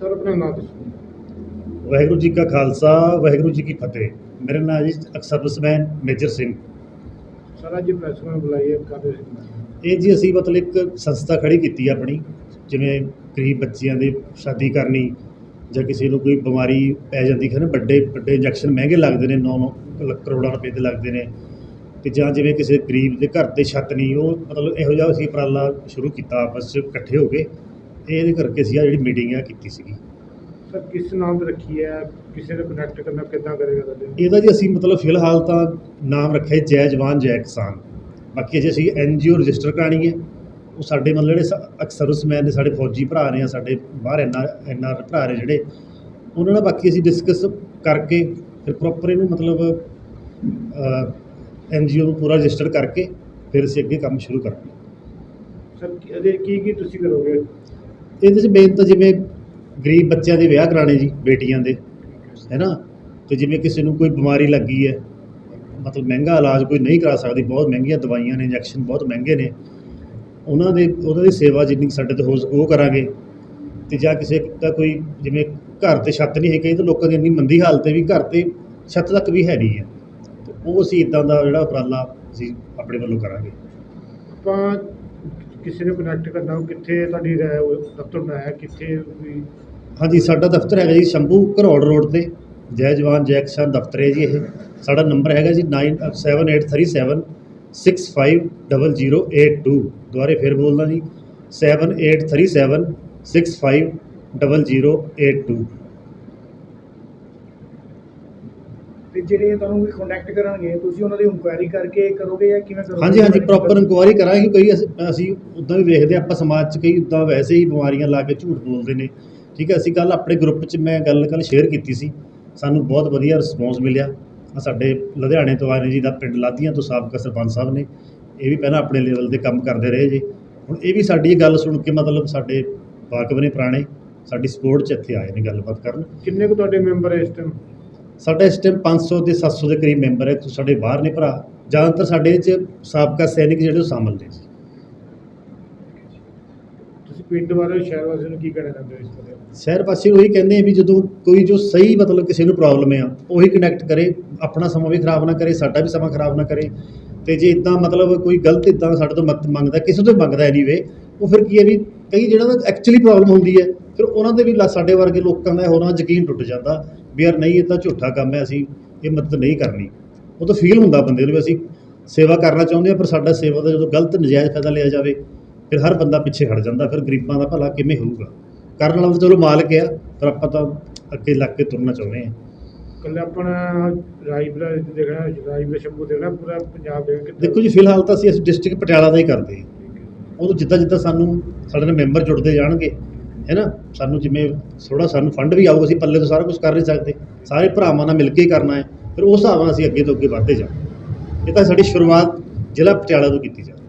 Sir ਆਪਣਾ ਨਾਮ ਦੱਸੋ। ਵਾਹਿਗੁਰੂ ਜੀ ਕਾ ਖਾਲਸਾ ਵਾਹਿਗੁਰੂ ਜੀ ਕੀ ਫਤਿਹ। ਮੇਰਾ ਨਾਮ ਜੀ ਸਰਵਿਸਮੈਨ ਮੇਜਰ ਸਿੰਘ। ਸਰ ਅੱਜ ਪ੍ਰੈਸ ਨੂੰ ਬੁਲਾਈ ਹੈ ਕਾਹਦੇ ਸੀ ਇਹ ਜੀ ਅਸੀਂ ਮਤਲਬ ਇੱਕ ਸੰਸਥਾ ਖੜੀ ਕੀਤੀ ਆ ਆਪਣੀ ਜਿਵੇਂ ਗਰੀਬ ਬੱਚਿਆਂ ਦੇ ਸ਼ਾਦੀ ਕਰਨੀ ਜਾਂ ਕਿਸੇ ਨੂੰ ਕੋਈ ਬਿਮਾਰੀ ਪੈ ਜਾਂਦੀ ਹੈ ਨਾ ਵੱਡੇ ਵੱਡੇ ਇੰਜੈਕਸ਼ਨ ਮਹਿੰਗੇ ਲੱਗਦੇ ਨੇ 9-9 ਕਰੋੜਾਂ ਰੁਪਏ ਦੇ ਲੱਗਦੇ ਨੇ। ਤੇ ਜਾਂ ਜਿਵੇਂ ਕਿਸੇ ਗਰੀਬ ਦੇ ਘਰ ਤੇ ਛੱਤ ਨਹੀਂ ਉਹ ਮਤਲਬ ਇਹੋ ਜਿਹਾ ਅਸੀਂ ਉਪਰਾਲਾ ਸ਼ੁਰੂ ਕੀਤਾ ਆਪਸ 'ਚ ਇਕੱਠੇ ਹੋ ਕੇ। ਇਹਦੇ ਕਰਕੇ ਅਸੀਂ ਆ ਜਿਹੜੀ ਮੀਟਿੰਗ ਆ ਕੀਤੀ ਸੀਗੀ। ਸਰ ਕਿਸ ਨਾਮ ਤੇ ਰੱਖੀ ਹੈ? ਕਿਸੇ ਨੇ ਕਨੈਕਟ ਕਰਨਾ ਕਿੱਦਾਂ ਕਰੇਗਾ ਤੁਹਾਡੇ? ਇਹਦਾ ਜੀ ਅਸੀਂ ਮਤਲਬ ਫਿਲਹਾਲ ਤਾਂ ਨਾਮ ਰੱਖਿਆ ਜੀ ਜੈ ਜਵਾਨ ਜੈ ਕਿਸਾਨ। ਬਾਕੀ ਅਜੇ ਅਸੀਂ ਐਨਜੀਓ ਰਜਿਸਟਰ ਕਰਾਣੀ ਹੈ। ਉਹ ਸਾਡੇ ਮਤਲਬ ਜਿਹੜੇ ਸ- ਅਕਸਰ ਉਸਮੈਨ ਨੇ ਸਾਡੇ ਫੌਜੀ ਭਰਾ ਨੇ ਆ ਸਾਡੇ ਬਾਹਰ ਐਨਆਰ ਐਨਆਰ ਭਰਾ ਨੇ ਜਿਹੜੇ ਉਹਨਾਂ ਨਾਲ ਬਾਕੀ ਅਸੀਂ ਡਿਸਕਸ ਕਰਕੇ ਫਿਰ ਪ੍ਰੋਪਰ ਇਹਨੂੰ ਮਤਲਬ ਐਨਜੀਓ ਨੂੰ ਪੂਰਾ ਰਜਿਸਟਰ ਕਰਕੇ ਫਿਰ ਅਸੀਂ ਅੱਗੇ ਕੰਮ ਸ਼ੁਰੂ ਕਰਾਂਗੇ। ਸਰ ਕੀ ਕੀ ਤੁਸੀਂ ਕਰੋਗੇ? ਇਹਦੇ 'ਚ ਮੇਨ ਤਾਂ ਜਿਵੇਂ ਗਰੀਬ ਬੱਚਿਆਂ ਦੇ ਵਿਆਹ ਕਰਾਣੇ ਜੀ, ਬੇਟੀਆਂ ਦੇ ਹੈ ਨਾ ਤੇ ਜਿਵੇਂ ਕਿਸੇ ਨੂੰ ਕੋਈ ਬਿਮਾਰੀ ਲੱਗੀ ਹੈ, ਮਤਲਬ ਮਹਿੰਗਾ ਇਲਾਜ ਕੋਈ ਨਹੀਂ ਕਰਾ ਸਕਦੀ, ਬਹੁਤ ਮਹਿੰਗੀਆਂ ਦਵਾਈਆਂ ਨੇ ਇੰਜੈਕਸ਼ਨ ਬਹੁਤ ਮਹਿੰਗੇ ਨੇ, ਉਹਨਾਂ ਦੇ, ਉਹਨਾਂ ਦੀ ਸੇਵਾ ਜਿੰਨੀ ਕੁ ਸਾਡੇ ਤੋਂ ਹੋ ਸਕ ਉਹ ਕਰਾਂਗੇ। ਤੇ ਜਾਂ ਕਿਸੇ ਦਾ ਕੋਈ ਜਿਵੇਂ ਘਰ ਤੇ ਛੱਤ ਨਹੀਂ ਹੈ ਕਈ ਤਾਂ ਲੋਕਾਂ ਦੀ ਇੰਨੀ ਮੰਦੀ ਹਾਲਤ ਹੈ ਵੀ ਘਰ ਤੇ ਛੱਤ ਤੱਕ ਵੀ ਹੈ ਨਹੀਂ ਹੈ। ਤੇ ਉਹ ਅਸੀਂ ਇਦਾਂ ਦਾ ਜਿਹੜਾ ਉਪਰਾਲਾ ਅਸੀਂ ਆਪਣੇ ਵੱਲੋਂ ਕਰਾਂਗੇ। ਆਪਾਂ ਕਿਸੇ ਨੇ ਕਨੈਕਟ ਕਰਨਾ, ਉਹ ਕਿੱਥੇ ਤੁਹਾਡੀ ਦਫ਼ਤਰ ਬਣਾਇਆ, ਕਿੱਥੇ ਵੀ? ਹਾਂਜੀ, ਸਾਡਾ ਦਫ਼ਤਰ ਹੈਗਾ ਜੀ ਸ਼ੰਭੂ ਘਰੋੜ ਰੋਡ ਤੇ। ਜੈ ਜਵਾਨ, ਜੈ ਕਿਸਾਨ ਦਫ਼ਤਰ ਹੈ ਜੀ ਇਹ। ਸਾਡਾ ਨੰਬਰ ਹੈਗਾ ਜੀ 9783 650082 ਦੁਬਾਰੇ ਫਿਰ ਬੋਲਦਾ ਜੀ। 7837 650082 ਤੇ ਜਿਹੜੇ ਤੁਹਾਨੂੰ ਵੀ ਕੰਟੈਕਟ ਕਰਨਗੇ ਤੁਸੀਂ ਉਹਨਾਂ ਦੀ ਇਨਕੁਆਇਰੀ ਕਰਕੇ ਕਰੋਗੇ ਜਾਂ ਕਿਵੇਂ ਕਰੋਗੇ? ਹਾਂਜੀ ਹਾਂਜੀ ਪ੍ਰੋਪਰ ਇਨਕੁਆਇਰੀ ਕਰਾਂਗੇ ਕਈ ਅਸੀਂ- ਉਦਾਂ ਵੀ ਵੇਖਦੇ ਹਾਂ, ਆਪਾਂ ਸਮਾਜ 'ਚ ਕਈ ਉਦਾਂ ਵੈਸੇ ਹੀ ਬਿਮਾਰੀਆਂ ਲਾ ਕੇ ਝੂਠ ਬੋਲਦੇ ਨੇ। ਠੀਕ ਹੈ ਅਸੀਂ ਕੱਲ ਆਪਣੇ ਗਰੁੱਪ 'ਚ ਮੈਂ ਗੱਲ ਕੱਲ ਸ਼ੇਅਰ ਕੀਤੀ ਸੀ। ਸਾਨੂੰ ਬਹੁਤ ਵਧੀਆ ਰਿਸਪੌਂਸ ਮਿਲਿਆ। ਸਾਡੇ ਲੁਧਿਆਣੇ ਤੋਂ ਆਏ ਨੇ ਜੀ ਦਾ ਪਿੰਡ ਲਾਧੀਆਂ ਤੋਂ ਸਾਬਕਾ ਸਰਪੰਚ ਸਾਹਿਬ ਨੇ। ਇਹ ਵੀ ਪਹਿਲਾਂ ਆਪਣੇ ਲੈਵਲ ਤੇ ਕੰਮ ਕਰਦੇ ਰਹੇ ਜੀ। ਹੁਣ ਇਹ ਵੀ ਸਾਡੀ ਗੱਲ ਸੁਣ ਕੇ ਮਤਲਬ ਸਾਡੇ ਵਾਕਬ ਨੇ ਪੁਰਾਣੇ ਸਾਡੀ ਸਪੋਰਟ 'ਚ ਇੱਥੇ ਆਏ ਨੇ ਗੱਲਬਾਤ ਕਰਨ। ਕਿੰਨੇ ਕੁ ਤੁਹਾਡੇ ਮੈਂਬਰ ਇਸ ਟਾਈਮ ਸਾਡਾ ਇਸ ਟਾਈਮ 500 ਤੇ 700 ਦੇ ਕਰੀਬ ਮੈਂਬਰ ਹੈ ਸਾਡੇ ਬਾਹਰ ਨੇ ਭਰਾ। ਜ਼ਿਆਦਾਤਰ ਸਾਡੇ 'ਚ ਸਾਬਕਾ ਸੈਨਿਕ ਜਿਹੜੇ ਉਹ ਸ਼ਾਮਲ ਨੇ ਜੀ। ਤੁਸੀਂ ਪਿੰਡ ਬਾਰੇ ਸ਼ਹਿਰ ਵਾਸੀਆਂ ਨੂੰ ਕੀ ਕਹਿਣਾ ਚਾਹੁੰਦੇ ਹੋ ਇਸ ਬਾਰੇ? ਸ਼ਹਿਰ ਵਾਸੀ ਉਹੀ ਕਹਿੰਦੇ ਆ ਵੀ ਜਦੋਂ ਕੋਈ ਜੋ ਸਹੀ ਮਤਲਬ ਕਿਸੇ ਨੂੰ ਪ੍ਰੋਬਲਮ ਆ ਉਹੀ ਕਨੈਕਟ ਕਰੇ ਆਪਣਾ ਸਮਾਂ ਵੀ ਖਰਾਬ ਨਾ ਕਰੇ ਸਾਡਾ ਵੀ ਸਮਾਂ ਖਰਾਬ ਨਾ ਕਰੇ। ਤੇ ਜੇ ਇਦਾਂ ਮਤਲਬ ਕੋਈ ਗਲਤ ਇਦਾਂ ਸਾਡੇ ਤੋਂ ਮਦਦ ਮੰਗਦਾ ਕਿਸੇ ਤੋਂ ਮੰਗਦਾ ਐਨੀਵੇ ਉਹ ਫਿਰ ਕੀ ਹੈ ਵੀ ਕਈ ਜਿਹੜਾ ਦਾ ਐਕਚੁਅਲੀ ਪ੍ਰੋਬਲਮ ਹੁੰਦੀ ਹੈ ਫਿਰ ਉਹਨਾਂ ਦੇ ਵੀ ਲਾ- ਸਾਡੇ ਵਰਗੇ ਲੋਕਾਂ ਦਾ ਹੋਰਾਂ ਯਕੀਨ ਟੁੱਟ ਜਾਂਦਾ ਵੀ ਯਾਰ ਨਹੀਂ ਇਹ ਤਾਂ ਝੂਠਾ ਕੰਮ ਹੈ ਅਸੀਂ ਇਹ ਮਦਦ ਨਹੀਂ ਕਰਨੀ। ਉਹ ਤਾਂ ਫੀਲ ਹੁੰਦਾ ਬੰਦੇ ਨੂੰ ਵੀ ਅਸੀਂ ਸੇਵਾ ਕਰਨਾ ਚਾਹੁੰਦੇ ਆ ਪਰ ਸਾਡਾ ਸੇਵਾ ਦਾ ਜਦੋਂ ਗਲਤ ਨਜਾਇਜ਼ ਫਾਇਦਾ ਲਿਆ ਜਾਵੇ ਫਿਰ ਹਰ ਬੰਦਾ ਪਿੱਛੇ ਖੜ ਜਾਂਦਾ ਫਿਰ ਗਰੀਬਾਂ ਦਾ ਭਲਾ ਕਿਵੇਂ ਹੋਊਗਾ? ਕਰਨ ਵਾਲਾ ਤਾਂ ਚਲੋ ਮਾਲਕ ਆ ਪਰ ਆਪਾਂ ਤਾਂ ਅੱਗੇ ਲੱਗ ਕੇ ਤੁਰਨਾ ਚਾਹੁੰਦੇ ਆ ਕੱਲੇ ਆਪਣਾ ਰਾਜਪੁਰਾ ਦੇਖਣਾ ਰਾਜਪੁਰਾ ਸ਼ੰਭੂ ਦੇਖਣਾ ਪੂਰਾ ਪੰਜਾਬ ਦੇ ਕਿੱਥੇ ਦੇਖੋ ਜੀ ਫਿਲਹਾਲ ਤਾਂ ਅਸੀਂ ਇਸ ਡਿਸਟ੍ਰਿਕਟ ਪਟਿਆਲਾ ਦਾ ਹੀ ਕਰਦੇ ਹਾਂ। ਉਦੋਂ ਜਿੱਦਾਂ ਜਿੱਦਾਂ ਸਾਨੂੰ ਸਾਡੇ ਨਾਲ ਮੈਂਬਰ ਜੁੜਦੇ ਜਾਣਗੇ ਹੈ ਨਾ ਸਾਨੂੰ ਜਿਵੇਂ ਥੋੜਾ ਸਾਨੂੰ ਫੰਡ ਵੀ ਆਊਗਾ, ਅਸੀਂ ਪੱਲੇ ਤੋਂ ਸਾਰਾ ਕੁਝ ਕਰ ਨਹੀਂ ਸਕਦੇ। ਸਾਰੇ ਭਰਾਵਾਂ ਨਾਲ ਮਿਲ ਕੇ ਕਰਨਾ ਹੈ, ਫਿਰ ਉਸ ਹਿਸਾਬ ਨਾਲ ਅਸੀਂ ਅੱਗੇ ਤੋਂ ਅੱਗੇ ਵਧਦੇ ਜਾਵਾਂਗੇ। ਇਹ ਤਾਂ ਸਾਡੀ ਸ਼ੁਰੂਆਤ ਜ਼ਿਲ੍ਹਾ ਪਟਿਆਲਾ ਤੋਂ ਕੀਤੀ ਜਾਵੇ।